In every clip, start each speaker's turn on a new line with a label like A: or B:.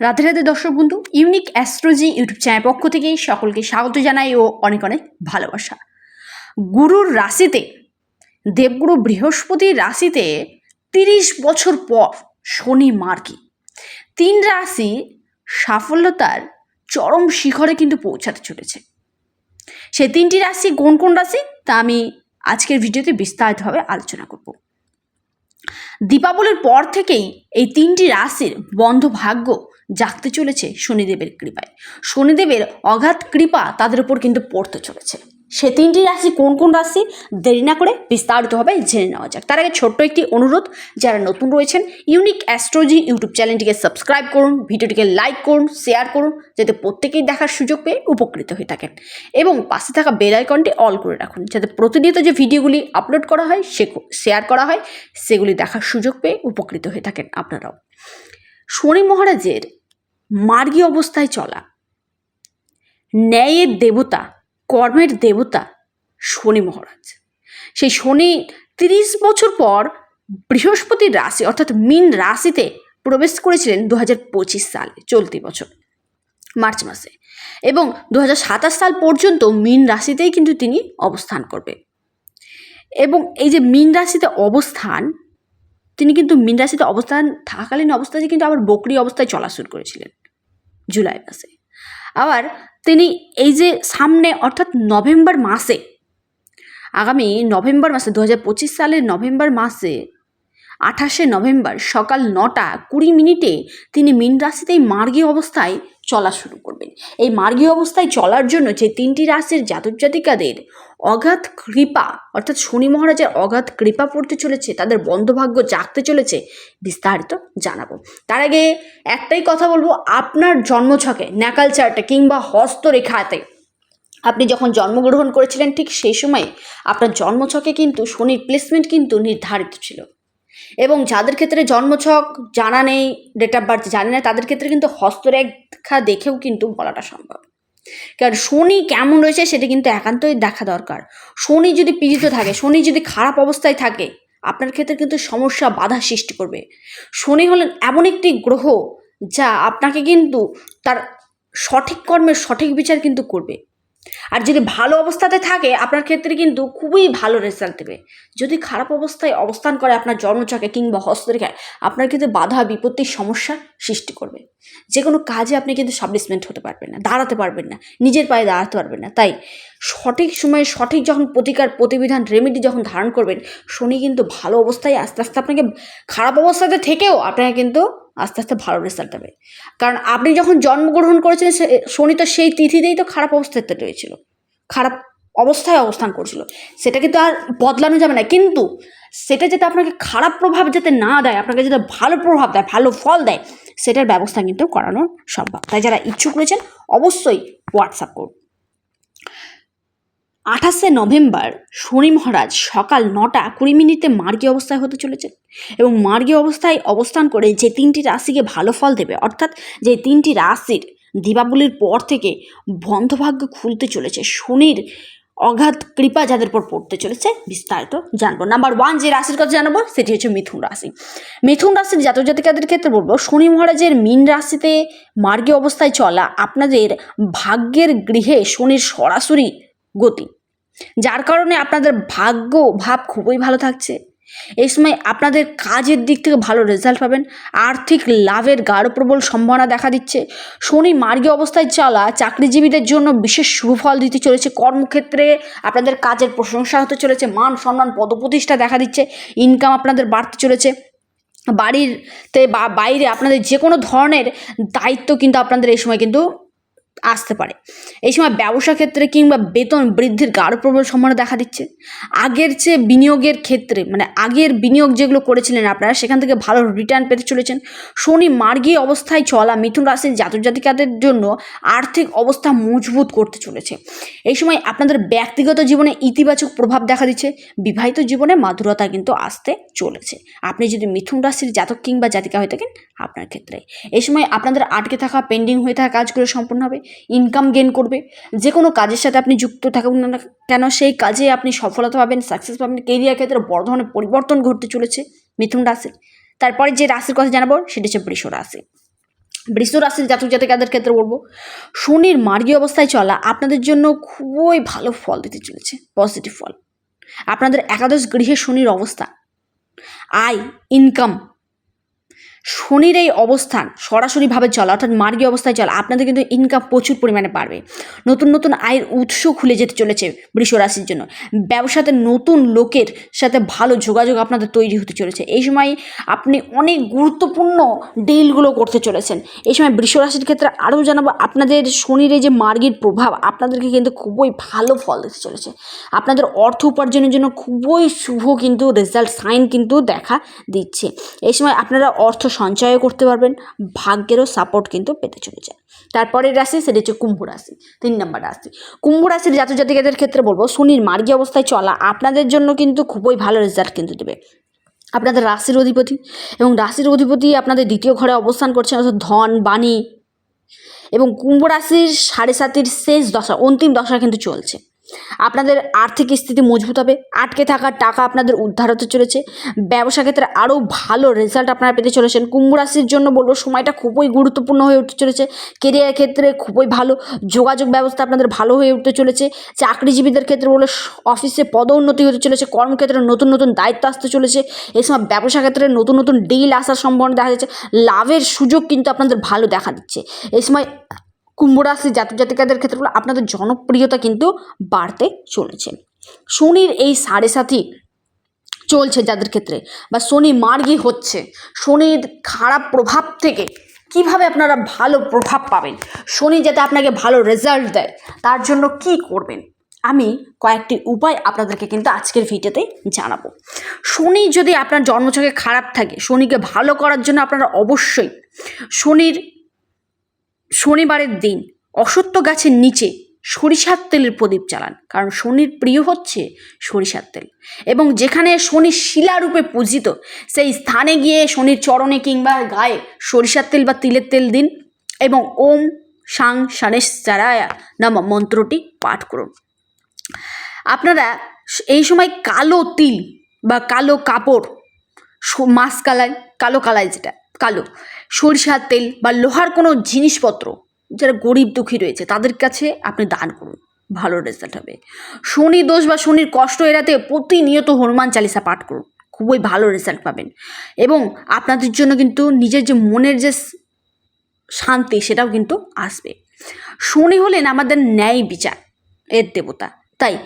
A: রাধে রাধে দর্শক বন্ধু unique অ্যাস্ট্রোজি YouTube channel পক্ষ থেকে সকলকে স্বাগত জানাই ও অনেক অনেক ভালোবাসা। গুরুর রাশিতে, দেবগুরু বৃহস্পতির রাশিতে তিরিশ বছর পর শনি মার্কি তিন রাশি সাফল্যতার চরম শিখরে কিন্তু পৌঁছাতে চলেছে। সে তিনটি রাশি কোন কোন রাশি? তা আমি আজকের ভিডিওতে বিস্তারিতভাবে আলোচনা করব। দীপাবলির পর থেকেই এই তিনটি রাশির বন্ধ ভাগ্য জাগতে চলেছে শনিদেবের কৃপায়। শনিদেবের অগাধ কৃপা তাদের উপর কিন্তু পড়তে চলেছে। সে তিনটি রাশি কোন কোন রাশি? দেরি না করে বিস্তারিতভাবে জেনে নেওয়া যাক। তার আগে ছোট্ট একটি অনুরোধ, যারা নতুন রয়েছেন, ইউনিক অ্যাস্ট্রোলজি ইউটিউব চ্যানেলটিকে সাবস্ক্রাইব করুন, ভিডিওটিকে লাইক করুন, শেয়ার করুন, যাতে প্রত্যেকেই দেখার সুযোগ পেয়ে উপকৃত হয়ে থাকেন। এবং পাশে থাকা বেল আইকনটি অল করে রাখুন, যাতে প্রতিনিয়ত যে ভিডিওগুলি আপলোড করা হয়, সে শেয়ার করা হয়, সেগুলি দেখার সুযোগ পেয়ে উপকৃত হয়ে থাকেন আপনারাও। শনি মহারাজের মার্গী অবস্থায় চলা। ন্যায়ের দেবতা, কর্মের দেবতা শনি মহারাজ। সেই শনি তিরিশ বছর পর বৃহস্পতির রাশি, অর্থাৎ মিন রাশিতে প্রবেশ করেছিলেন দু সালে, চলতি বছর, মার্চ মাসে। এবং দু হাজার সাতাশ সাল পর্যন্ত মিন রাশিতেই কিন্তু তিনি অবস্থান করবে। এবং এই যে মিন রাশিতে অবস্থান তিনি কিন্তু মিন রাশিতে অবস্থান, থাকাকালীন অবস্থাতে কিন্তু আবার বকরি অবস্থায় চলা শুরু করেছিলেন, জুলাই মাসে। আবার তিনি এই যে সামনে, অর্থাৎ নভেম্বর মাসে, আগামী নভেম্বর মাসে দু হাজার পঁচিশ সালের নভেম্বর মাসে, আঠাশে নভেম্বর সকাল নটা কুড়ি মিনিটে তিনি মীন রাশিতেই মার্গী অবস্থায় চলা শুরু করবেন। এই মার্গী অবস্থায় চলার জন্য যে তিনটি রাশির জাতক জাতিকাদের অগাধ কৃপা, অর্থাৎ শনি মহারাজের অগাধ কৃপা পড়তে চলেছে, তাদের বন্ধভাগ্য জাগতে চলেছে, বিস্তারিত জানাব। তার আগে একটাই কথা বলব, আপনার জন্মছকে, ন্যাকাল চার্টে কিংবা হস্তরেখাতে আপনি যখন জন্মগ্রহণ করেছিলেন, ঠিক সেই সময়ে আপনার জন্মছকে কিন্তু শনির প্লেসমেন্ট কিন্তু নির্ধারিত ছিল। এবং যাদের ক্ষেত্রে জন্মছক জানা নেই ডেট অফ বার্থ জানে না, তাদের ক্ষেত্রে কিন্তু হস্তরেখা দেখেও কিন্তু বলাটা সম্ভব। কারণ শনি কেমন রয়েছে সেটা কিন্তু একান্তই দেখা দরকার। শনি যদি পীড়িত থাকে, শনি যদি খারাপ অবস্থায় থাকে, আপনার ক্ষেত্রে কিন্তু সমস্যা, বাধা সৃষ্টি করবে। শনি হলেন এমন একটি গ্রহ যা আপনাকে কিন্তু তার সঠিক কর্মের সঠিক বিচার কিন্তু করবে। আর যদি ভালো অবস্থাতে থাকে, আপনার ক্ষেত্রে কিন্তু খুবই ভালো রেজাল্ট দেবে। যদি খারাপ অবস্থায় অবস্থান করে আপনার জন্মচকে কিংবা হস্তরেখায়, আপনার কিন্তু বাধা বিপত্তির সমস্যা সৃষ্টি করবে। যে কোনো কাজে আপনি কিন্তু সাবলিসমেন্ট হতে পারবেন না, দাঁড়াতে পারবেন না, নিজের পায়ে দাঁড়াতে পারবেন না। তাই সঠিক সময়ে সঠিক যখন প্রতিকার, প্রতিবিধান রেমেডি যখন ধারণ করবেন, শনি কিন্তু ভালো অবস্থায় আস্তে আস্তে আপনাকে খারাপ অবস্থাতে থেকেও আপনাকে কিন্তু আস্তে আস্তে ভালো রেজাল্ট দেবে। কারণ আপনি যখন জন্মগ্রহণ করেছিলেন শনি তো সেই তিথিতেই তো খারাপ অবস্থাতে রয়েছিল। খারাপ অবস্থায় অবস্থান করছিল। সেটা কিন্তু আর বদলানো যাবে না। কিন্তু সেটা যাতে আপনাকে খারাপ প্রভাব যাতে না দেয়, আপনাকে যাতে ভালো প্রভাব দেয়, ভালো ফল দেয়, সেটার ব্যবস্থা কিন্তু করানো সম্ভব। তাই যারা ইচ্ছুক রয়েছেন, অবশ্যই হোয়াটসঅ্যাপ করুন। আঠাশে নভেম্বর শনি মহারাজ সকাল নটা কুড়ি মিনিটে মার্গী অবস্থায় হতে চলেছে এবং মার্গী অবস্থায় অবস্থান করে যে তিনটি রাশিকে ভালো ফল দেবে, অর্থাৎ যে তিনটি রাশির দীপাবলির পর থেকে বন্ধভাগ্য খুলতে চলেছে, শনির অগাধ কৃপা যাদের উপর পড়তে চলেছে, বিস্তারিত জানব। নাম্বার ওয়ান যে রাশির কথা জানাব, সেটি হচ্ছে মিথুন রাশি। মিথুন রাশির জাতক জাতিকাদের ক্ষেত্রে বলব, শনি মহারাজের মীন রাশিতে মার্গী অবস্থায় চলা আপনাদের ভাগ্যের গৃহে শনির সরাসরি গতি যার কারণে আপনাদের ভাগ্য, ভাব খুবই ভালো থাকছে। এই সময় আপনাদের কাজের দিক থেকে ভালো রেজাল্ট পাবেন। আর্থিক লাভের গাঢ় প্রবল সম্ভাবনা দেখা দিচ্ছে। শনি মার্গী অবস্থায় চলা চাকরিজীবীদের জন্য বিশেষ সুফল দিতে চলেছে। কর্মক্ষেত্রে আপনাদের কাজের প্রশংসা হতে চলেছে। মান সম্মান পদপ্রতিষ্ঠা দেখা দিচ্ছে। ইনকাম আপনাদের বাড়তে চলেছে। বাড়িতে বা বাইরে আপনাদের যে কোনো ধরনের দায়িত্ব কিন্তু আপনাদের এই সময় কিন্তু আসতে পারে। এই সময় ব্যবসা ক্ষেত্রে কিংবা বেতন বৃদ্ধির গাঢ় প্রবল সম্ভাবনা দেখা দিচ্ছে। আগের চেয়ে বিনিয়োগের ক্ষেত্রে মানে আগের বিনিয়োগ যেগুলো করেছিলেন আপনারা, সেখান থেকে ভালো রিটার্ন পেতে চলেছেন। শনি মার্গী অবস্থায় চলা মিথুন রাশির জাতক জাতিকাদের জন্য আর্থিক অবস্থা মজবুত করতে চলেছে। এই সময় আপনাদের ব্যক্তিগত জীবনে ইতিবাচক প্রভাব দেখা দিচ্ছে। বিবাহিত জীবনে মাধুরতা কিন্তু আসতে চলেছে। আপনি যদি মিথুন রাশির জাতক কিংবা জাতিকা হয়ে থাকেন, আপনার ক্ষেত্রে। এই সময় আপনাদের আটকে থাকা পেন্ডিং হয়ে থাকা কাজগুলো সম্পূর্ণ হবে। ইনকাম গেন করবে। যে কোনো কাজের সাথে আপনি যুক্ত থাকুন না কেন, সেই কাজে আপনি সফলতা পাবেন সাকসেস পাবেন কেরিয়ার ক্ষেত্রে বড় ধরনের পরিবর্তন ঘটতে চলেছে মিথুন রাশির। তারপরে যে রাশির কথা জানাব, সেটা হচ্ছে বৃষ রাশি। বৃষ রাশির জাতক জাতিকাদের ক্ষেত্রে বলব, শনির মার্গী অবস্থায় চলা আপনাদের জন্য খুবই ভালো ফল দিতে চলেছে পজিটিভ ফল। আপনাদের একাদশ গৃহে শনির অবস্থা। আয় ইনকাম শনির এই অবস্থান সরাসরিভাবে চলা অর্থাৎ মার্গী অবস্থায় চলা আপনাদের কিন্তু ইনকাম প্রচুর পরিমাণে বাড়বে। নতুন নতুন আয়ের উৎস খুলে যেতে চলেছে বৃষ রাশির জন্য। ব্যবসাতে নতুন লোকের সাথে ভালো যোগাযোগ আপনাদের তৈরি হতে চলেছে। এই সময় আপনি অনেক গুরুত্বপূর্ণ ডিলগুলো করতে চলেছেন। এই সময় বৃষ রাশির ক্ষেত্রে আরও জানাব, আপনাদের শনির এই যে মার্গীর প্রভাব, আপনাদেরকে কিন্তু খুবই ভালো ফল দিতে চলেছে। আপনাদের অর্থ উপার্জনের জন্য খুবই শুভ কিন্তু রেজাল্ট সাইন কিন্তু দেখা দিচ্ছে। এই সময় আপনারা অর্থ সঞ্চয় করতে পারবেন, ভাগ্যেরও সাপোর্ট কিন্তু পেতে চলেছে তারপরের রাশি সেটা হচ্ছে কুম্ভ রাশি, তিন নম্বর রাশি। কুম্ভ রাশির জাতক জাতিকাদের ক্ষেত্রে বলব, শনির মার্গী অবস্থায় চলা আপনাদের জন্য কিন্তু খুবই ভালো রেজাল্ট কিন্তু দেবে। আপনাদের রাশির অধিপতি এবং রাশির অধিপতি আপনাদের দ্বিতীয় ঘরে অবস্থান করছে অর্থাৎ ধন, বাণী এবং কুম্ভ রাশির সাড়ে সাতির শেষ দশা, অন্তিম দশা কিন্তু চলছে। আপনাদের আর্থিক স্থিতি মজবুত হবে, আটকে থাকা টাকা আপনাদের উদ্ধার হতে চলেছে। ব্যবসা ক্ষেত্রে আরও ভালো রেজাল্ট আপনারা পেতে চলেছেন। কুম্ভ রাশির জন্য বলব, সময়টা খুবই গুরুত্বপূর্ণ হয়ে উঠতে চলেছে। কেরিয়ার ক্ষেত্রে খুবই ভালো, যোগাযোগ ব্যবস্থা আপনাদের ভালো হয়ে উঠতে চলেছে। চাকরিজীবীদের ক্ষেত্রে বলে অফিসে পদোন্নতি হতে চলেছে, কর্মক্ষেত্রে নতুন নতুন দায়িত্ব আসতে চলেছে। এই সময় ব্যবসা ক্ষেত্রে নতুন নতুন ডিল আসার সম্ভাবনা দেখা যাচ্ছে। লাভের সুযোগ কিন্তু আপনাদের ভালো দেখা দিচ্ছে। এই সময় কুম্ভ রাশির জাতক জাতিকাদের ক্ষেত্রে বলে আপনাদের জনপ্রিয়তা কিন্তু বাড়তে চলেছে। শনির এই সাড়ে সাথী চলছে যাদের ক্ষেত্রে বা শনি মার্গী হচ্ছে, শনির খারাপ প্রভাব থেকে কীভাবে আপনারা ভালো প্রভাব পাবেন, শনি যাতে আপনাকে ভালো রেজাল্ট দেয়, তার জন্য কি করবেন, আমি কয়েকটি উপায় আপনাদেরকে কিন্তু আজকের ভিডিওতে জানাব। শনি যদি আপনার জন্মছকে খারাপ থাকে, শনিকে ভালো করার জন্য আপনারা অবশ্যই শনির শনিবারের দিন অসত্য গাছের নিচে সরিষার তেলের প্রদীপ চালান কারণ শনির প্রিয় হচ্ছে সরিষার তেল। এবং যেখানে শনি শিলারূপে পূজিত, সেই স্থানে গিয়ে শনির চরণে কিংবা গায়ে সরিষার তেল বা তিলের তেল দিন এবং ওম সাং সানেশ চারায়া নাম মন্ত্রটি পাঠ করুন। আপনারা এই সময় কালো তিল বা কালো কাপড়, স- মাছ কালাই কালো কালাই যেটা কালো। সরিষার তেল বা লোহার কোনো জিনিসপত্র যারা গরিব দুঃখী রয়েছে, তাদের কাছে আপনি দান করুন। ভালো রেজাল্ট হবে। শনি দোষ বা শনির কষ্ট এড়াতে প্রতিনিয়ত হনুমান চালিসা পাঠ করুন। খুবই ভালো রেজাল্ট পাবেন। এবং আপনাদের জন্য কিন্তু নিজের যে মনের যে শান্তি সেটাও কিন্তু আসবে। শনি হলেন আমাদের ন্যায় বিচার, এর দেবতা। তাই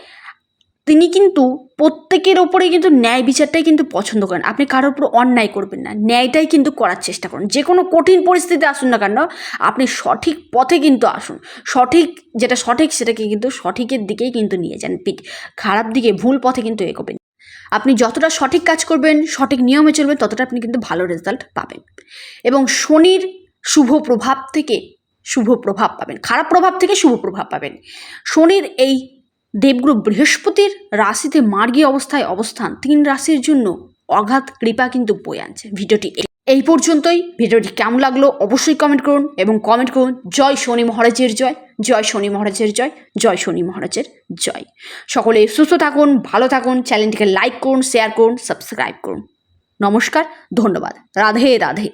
A: তিনি কিন্তু প্রত্যেকের ওপরে কিন্তু ন্যায় বিচারটাই কিন্তু পছন্দ করেন। আপনি কারোর উপর অন্যায় করবেন না। ন্যায়টাই কিন্তু করার চেষ্টা করুন। যে কোনো কঠিন পরিস্থিতি আসুন না কেন, আপনি সঠিক পথে কিন্তু আসুন। সঠিক যেটা সঠিক সেটাকে কিন্তু সঠিকের দিকেই কিন্তু নিয়ে যান। পিঠ খারাপ দিকে, ভুল পথে কিন্তু এগোবেন। আপনি যতটা সঠিক কাজ করবেন, সঠিক নিয়মে চলবেন, ততটা আপনি কিন্তু ভালো রেজাল্ট পাবেন। এবং শনির শুভ প্রভাব থেকে শুভ প্রভাব পাবেন। খারাপ প্রভাব থেকে শুভ প্রভাব পাবেন। শনির এই দেবগুরু বৃহস্পতির রাশিতে মার্গী অবস্থায় অবস্থান। তিন রাশির জন্য অগাধ কৃপা কিন্তু বয়ে আনছে ভিডিওটি। এই- পর্যন্তই। ভিডিওটি কেমন লাগল অবশ্যই কমেন্ট করুন এবং কমেন্ট করুন, জয় শনি মহারাজের জয় জয় শনি মহারাজের জয় জয় শনি মহারাজের জয়। সকলে সুস্থ থাকুন, ভালো থাকুন চ্যানেলটিকে লাইক করুন শেয়ার করুন সাবস্ক্রাইব করুন। নমস্কার, ধন্যবাদ। রাধে রাধে।